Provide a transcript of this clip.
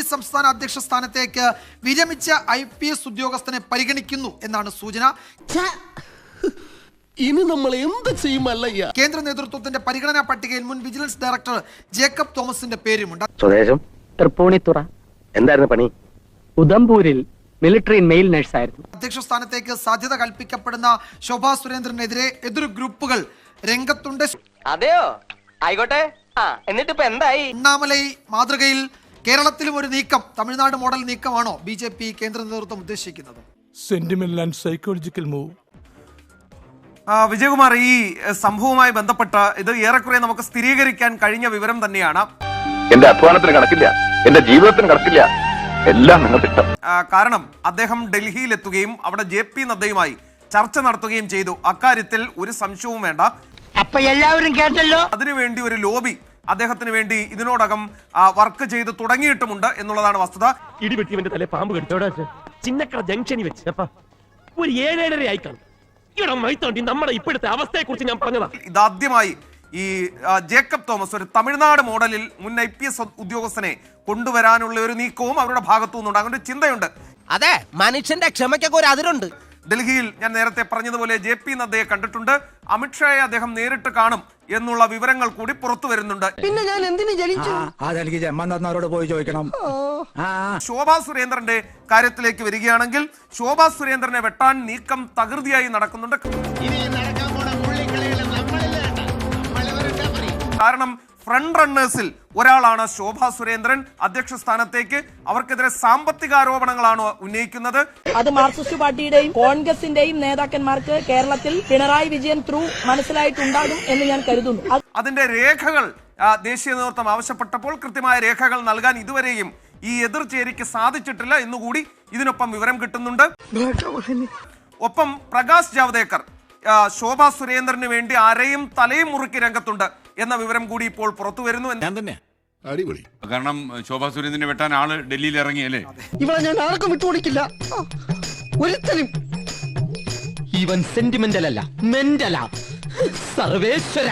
സംസ്ഥാന അധ്യക്ഷ സ്ഥാനത്തേക്ക് വിരമിച്ച ഐ പി എസ് ഉദ്യോഗസ്ഥനെ പരിഗണിക്കുന്നു എന്നാണ് സൂചന. ഇനി നമ്മൾ എന്ത് ചെയ്യുമല്ലയ്യ കേന്ദ്ര നേതൃത്വത്തിന്റെ പരിഗണനാ പട്ടികയിൽ മുൻ വിജിലൻസ് ഡയറക്ടർ ജേക്കബ് തോമസിന്റെ പേരുമുണ്ട്. സ്വദേശം തൃപ്പൂണിത്തുറ. എന്തായിരുന്നു പണി? ഉദംപൂരിൽ മിലിറ്ററി മെയിൽ നഴ്സായിരുന്നു. അധ്യക്ഷ സ്ഥാനത്തേക്ക് സാധ്യത കൽപ്പിക്കപ്പെടുന്ന ശോഭാ സുരേന്ദ്രനെതിരെ എതിർ ഗ്രൂപ്പുകൾ രംഗത്തുണ്ട്. അതെയോ? ആയിക്കോട്ടെ. ആ എന്നിട്ട് ഇപ്പൊ എന്തായി? ഉണ്ണാമലൈ മാതൃകയിൽ കേരളത്തിലും ഒരു നീക്കം തമിഴ്നാട് മോഡൽ നീക്കമാണോ ബി ജെ പി കേന്ദ്ര നേതൃത്വം ഉദ്ദേശിക്കുന്നത്? സെന്റിമെന്റൽ ആൻഡ് സൈക്കോളജിക്കൽ മൂവ് ആ, വിജയകുമാർ ഈ സംഭവവുമായി ബന്ധപ്പെട്ട് ഇത് ഏറെക്കുറെ നമുക്ക് സ്ഥിരീകരിക്കാൻ കഴിഞ്ഞ വിവരം തന്നെയാണ്. എന്റെ അധ്വാനത്തിന് കണക്കില്ല എന്റെ ജീവിതത്തിന് കണക്കില്ല എല്ലാം നിങ്ങൾ ഇഷ്ടം കാരണം അദ്ദേഹം ഡൽഹിയിൽ എത്തുകയും അവിടെ ജെ പി നദ്ദയുമായി ചർച്ച നടത്തുകയും ചെയ്തു. അക്കാര്യത്തിൽ ഒരു സംശയവും വേണ്ട. അപ്പൊ എല്ലാവരും കേട്ടല്ലോ? അതിനുവേണ്ടി ഒരു ലോബി അദ്ദേഹത്തിന് വേണ്ടി ഇതിനോടകം വർക്ക് ചെയ്ത് തുടങ്ങിയിട്ടുമുണ്ട് എന്നുള്ളതാണ് വസ്തുത. ഇടിവെട്ടിവന്റെ തല പാമ്പ് ചിന്നക്കട ജംഗ്ഷനിൽ വെച്ച്. ഒരു ഏഴേഴര ആയിക്കാണ് നമ്മുടെ ഇപ്പോഴത്തെ അവസ്ഥയെ കുറിച്ച് ഞാൻ പറഞ്ഞതാ. ഇതാദ്യമായി ഈ ജേക്കബ് തോമസ് ഒരു തമിഴ്നാട് മോഡലിൽ മുൻ ഐ പി എസ് ഉദ്യോഗസ്ഥനെ കൊണ്ടുവരാനുള്ള ഒരു നീക്കവും അവരുടെ ഭാഗത്തു നിന്നുണ്ട് അങ്ങനെ ഒരു ചിന്തയുണ്ട്. അതെ മനുഷ്യന്റെ ക്ഷമയ്ക്കൊക്കെ ഒരു അതിരുണ്ട്. ഡൽഹിയിൽ ഞാൻ നേരത്തെ പറഞ്ഞതുപോലെ ജെ പി നദ്ദയെ കണ്ടിട്ടുണ്ട്. അമിത്ഷായെ അദ്ദേഹം നേരിട്ട് കാണും എന്നുള്ള വിവരങ്ങൾ കൂടി പുറത്തു വരുന്നുണ്ട്. പിന്നെ ഞാൻ എന്തിനു ജനിച്ചു? അതെനിക്ക് പോയി ചോദിക്കണം. ആ ശോഭാ സുരേന്ദ്രന്റെ കാര്യത്തിലേക്ക് വരികയാണെങ്കിൽ ശോഭാ സുരേന്ദ്രനെ വെട്ടാൻ നീക്കം തകൃതിയായി നടക്കുന്നുണ്ട്. കാരണം ഫ്രണ്ട് റണ്ണേഴ്സിൽ ഒരാളാണ് ശോഭ സുരേന്ദ്രൻ. അധ്യക്ഷ സ്ഥാനത്തേക്ക് അവർക്കെതിരെ സാമ്പത്തിക ആരോപണങ്ങളാണ് ഉന്നയിക്കുന്നത്. അത് മാർക്സിസ്റ്റ് പാർട്ടിയുടെയും കോൺഗ്രസിന്റെയും നേതാക്കന്മാർക്ക് കേരളത്തിൽ പിണറായി വിജയൻ ത്രൂ മനസ്സിലായിട്ടുണ്ടാകും എന്ന് ഞാൻ കരുതുന്നു. അതിന്റെ രേഖകൾ ദേശീയ നേതൃത്വം ആവശ്യപ്പെട്ടപ്പോൾ കൃത്യമായ രേഖകൾ നൽകാൻ ഇതുവരെയും ഈ എതിർചേരിക്ക് സാധിച്ചിട്ടില്ല എന്നുകൂടി ഇതിനൊപ്പം വിവരം കിട്ടുന്നുണ്ട്. ഒപ്പം പ്രകാശ് ജാവ്ദേക്കർ ശോഭ സുരേന്ദ്രന് വേണ്ടി അരയും തലയും മുറുക്കി രംഗത്തുണ്ട്. എന്ന വിവരം കൂടി ഇപ്പോൾ പുറത്തു വരുന്നു ഞാൻ തന്നെ അടിപൊളി. കാരണം ശോഭാ സുരേന്ദ്രനെ വെട്ടാൻ ആൾ ഡൽഹിയിൽ ഇറങ്ങിയല്ലേ ഇവളെ ഞാൻ ആർക്കും വിട്ടുകൊടുക്കില്ല. ഒരുത്തനും ഇവൻ സെന്റിമെന്റൽ അല്ല മെന്റലാ സർവേശ്വര.